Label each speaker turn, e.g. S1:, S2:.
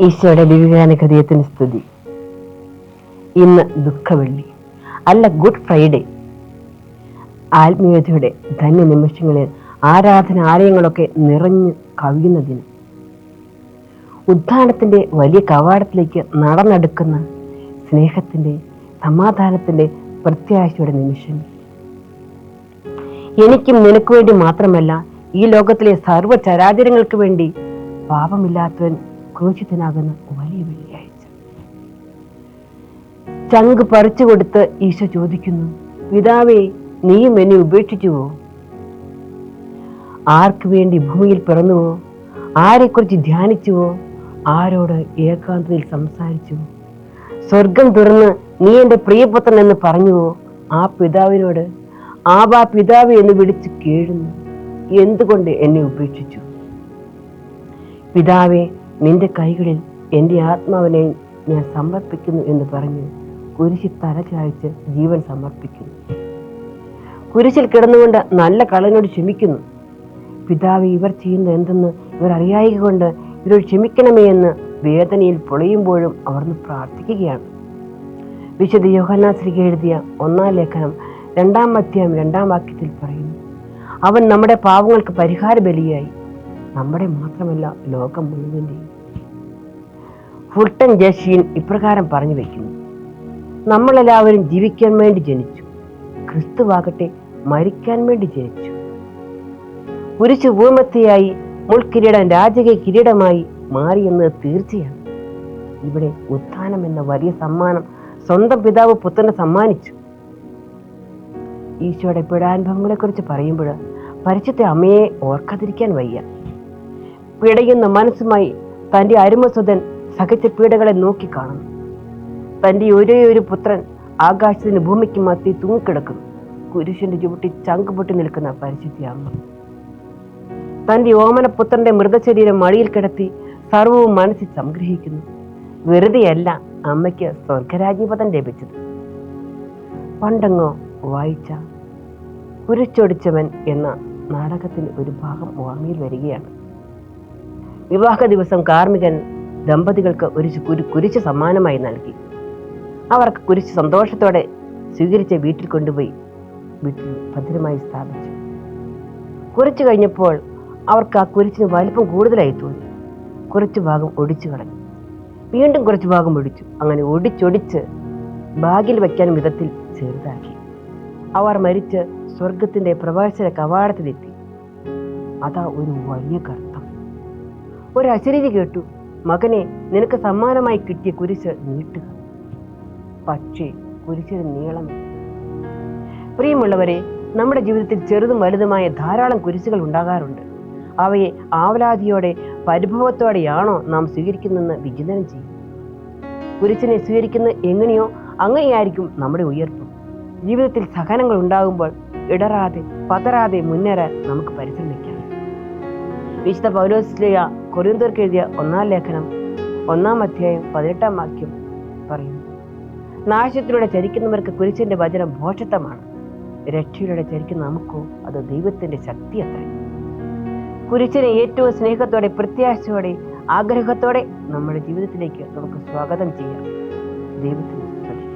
S1: ഈശോയുടെ ദിവ്യാനുഗ്രഹത്തിന് സ്തുതി. ഇന്ന് ദുഃഖവെള്ളി അല്ല ഗുഡ് ഫ്രൈഡേ. ആത്മീയതയുടെ ധന്യ നിമിഷങ്ങളിൽ ആരാധനാലയങ്ങളൊക്കെ നിറഞ്ഞു കവിയുന്ന ദിനം ഉദ്ധാനത്തിന്റെ വലിയ കവാടത്തിലേക്ക് നടന്നെടുക്കുന്ന സ്നേഹത്തിന്റെ സമാധാനത്തിന്റെ പ്രത്യാശയുടെ നിമിഷം. എനിക്കും നിനക്ക് വേണ്ടി മാത്രമല്ല ഈ ലോകത്തിലെ സർവചരാചരങ്ങൾക്ക് വേണ്ടി പാപമില്ലാത്തവൻ ക്രൂശിതനാകുന്ന വലിയ വെള്ളിയാഴ്ച ചങ്ക് പറിച്ചു കൊടുത്ത് ഈശോ ചോദിക്കുന്നു പിതാവേ നീയും എന്നെ ഉപേക്ഷിച്ചുവോ? ആർക്ക് വേണ്ടി ഭൂമിയിൽ പിറന്നുവോ? ആരെക്കുറിച്ച് ധ്യാനിച്ചുവോ? ആരോട് ഏകാന്തതയിൽ സംസാരിച്ചുവോ? സ്വർഗം തുറന്ന് നീ എന്റെ പ്രിയപുത്രൻ എന്ന് പറഞ്ഞുവോ? ആ പിതാവിനോട് ആബാ പിതാവ് എന്ന് വിളിച്ച് കേഴുന്നു. എന്തുകൊണ്ട് എന്നെ ഉപേക്ഷിച്ചു? പിതാവെ നിന്റെ കൈകളിൽ എന്റെ ആത്മാവിനെ ഞാൻ സമർപ്പിക്കുന്നു എന്ന് പറഞ്ഞ് കുരിശി തല ചായ്ച്ച് ജീവൻ സമർപ്പിക്കുന്നു. കുരിശിൽ കിടന്നുകൊണ്ട് നല്ല കളനോട് ക്ഷമിക്കുന്നു. പിതാവ് ഇവർ ചെയ്യുന്നത് എന്തെന്ന് ഇവർ അറിയായിക കൊണ്ട് ഇവരോട് ക്ഷമിക്കണമേ എന്ന് വേദനയിൽ പൊളയുമ്പോഴും അവർന്ന് പ്രാർത്ഥിക്കുകയാണ്. വിശുദ്ധ യോഹന്നാശ്രീക്ക് എഴുതിയ ഒന്നാം ലേഖനം രണ്ടാം അധ്യായം രണ്ടാം വാക്യത്തിൽ പറയുന്നു അവൻ നമ്മുടെ പാവങ്ങൾക്ക് പരിഹാര ബലിയായി നമ്മുടെ മാത്രമല്ല ലോകം മുഴുവന്റെയും ഫുൾട്ടൻ ജഷീൻ ഇപ്രകാരം പറഞ്ഞു വയ്ക്കുന്നു നമ്മളെല്ലാവരും ജീവിക്കാൻ വേണ്ടി ജനിച്ചു. ക്രിസ്തുവാകട്ടെ മരിക്കാൻ വേണ്ടി ജനിച്ചു. കുരിശു ഭൂമത്തെയായി മുൾക്കിരീടം രാജകീയ കിരീടമായി മാറിയെന്നത് തീർച്ചയാണ്. ഇവിടെ ഉത്ഥാനം എന്ന വലിയ സമ്മാനം സ്വന്തം പിതാവ് പുത്രനെ സമ്മാനിച്ചു. ഈശോയുടെ പീഡാനുഭവങ്ങളെ കുറിച്ച് പറയുമ്പോൾ പരിശുദ്ധ അമ്മയെ ഓർക്കാതിരിക്കാൻ വയ്യ. പിടയുന്ന മനസ്സുമായി തന്റെ അരുമസുതൻ സഹിച്ച പീഡകളെ നോക്കിക്കാണുന്നു തന്റെ ഒരേ ഒരു പുത്രൻ ആകാശത്തിന് ഭൂമിക്ക് മത്തി തൂങ്ങിക്കിടക്കുന്നു. കുരിശിന്റെ ചുവട്ടി ചങ്ക് പൊട്ടി നിൽക്കുന്ന പരിശുദ്ധ അമ്മ തന്റെ ഓമനപുത്രന്റെ മൃതശരീരം മടിയിൽ കിടത്തി സർവവും മനസ്സിൽ സംഗ്രഹിക്കുന്നു. വെറുതെയല്ല അമ്മയ്ക്ക് സ്വർഗരാജ്ഞപദം ലഭിച്ചത്. പണ്ടങ്ങോ വായിച്ച കുരിച്ചൊടിച്ചവൻ എന്ന നാടകത്തിന് ഒരു ഭാഗം ഓർമ്മയിൽ വരികയാണ്. വിവാഹ ദിവസം കാർമികൻ ദമ്പതികൾക്ക് ഒരു കുരു കുരിശ് സമ്മാനമായി നൽകി. അവർക്ക് കുരിശ് സന്തോഷത്തോടെ സ്വീകരിച്ച് വീട്ടിൽ കൊണ്ടുപോയി വീട്ടിൽ ഭദ്രമായി സ്ഥാപിച്ചു. കുറച്ച് കഴിഞ്ഞപ്പോൾ അവർക്ക് ആ കുരിശിന് വലിപ്പം കൂടുതലായി തോന്നി. കുറച്ച് ഭാഗം ഒടിച്ചു കളഞ്ഞു. വീണ്ടും കുറച്ച് ഭാഗം ഒടിച്ചു. അങ്ങനെ ഒടിച്ചൊടിച്ച് ബാഗിൽ വയ്ക്കാൻ വിധത്തിൽ ചെറുതാക്കി. അവർ മരിച്ച് സ്വർഗത്തിന്റെ പ്രവാസന കവാടത്തിലെത്തി. അതാ ഒരു വലിയ കർത്തം ഒരു അശരീരി കേട്ടു. മകനെ നിനക്ക് സമ്മാനമായി കിട്ടിയ കുരിശ് നീട്ടുക. പക്ഷേ കുരിശിന് നീളം പ്രിയമുള്ളവരെ നമ്മുടെ ജീവിതത്തിൽ ചെറുതും വലുതുമായ ധാരാളം കുരിശുകൾ ഉണ്ടാകാറുണ്ട്. അവയെ ആവലാതിയോടെ പരിഭവത്തോടെയാണോ നാം സ്വീകരിക്കുന്നതെന്ന് വിചിന്തനം ചെയ്യും. കുരിശിനെ സ്വീകരിക്കുന്നത് എങ്ങനെയോ അങ്ങനെയായിരിക്കും നമ്മുടെ ഉയർപ്പ്. ജീവിതത്തിൽ സഹനങ്ങൾ ഉണ്ടാകുമ്പോൾ ഇടറാതെ പതറാതെ മുന്നേറാൻ നമുക്ക് പരിശ്രമിക്കാം. വിശുദ്ധ പൗലോസ്ലിയ കൊറിയന്തോർക്ക് എഴുതിയ ഒന്നാം ലേഖനം ഒന്നാം അധ്യായം പതിനെട്ടാം വാക്യം പറയുന്നു. നാശത്തിലൂടെ ചരിക്കുന്നവർക്ക് കുരിശിന്റെ വചനം ഭോഷത്വമാണ് രക്ഷയിലൂടെ ചരിക്കുന്ന നമുക്കോ അത് ദൈവത്തിന്റെ ശക്തി അത്രേ കുരിശിനെ ഏറ്റവും സ്നേഹത്തോടെ പ്രത്യാശയോടെ ആഗ്രഹത്തോടെ നമ്മുടെ ജീവിതത്തിലേക്ക് നമുക്ക് സ്വാഗതം ചെയ്യാം. ദൈവത്തിന് സ്തുതി.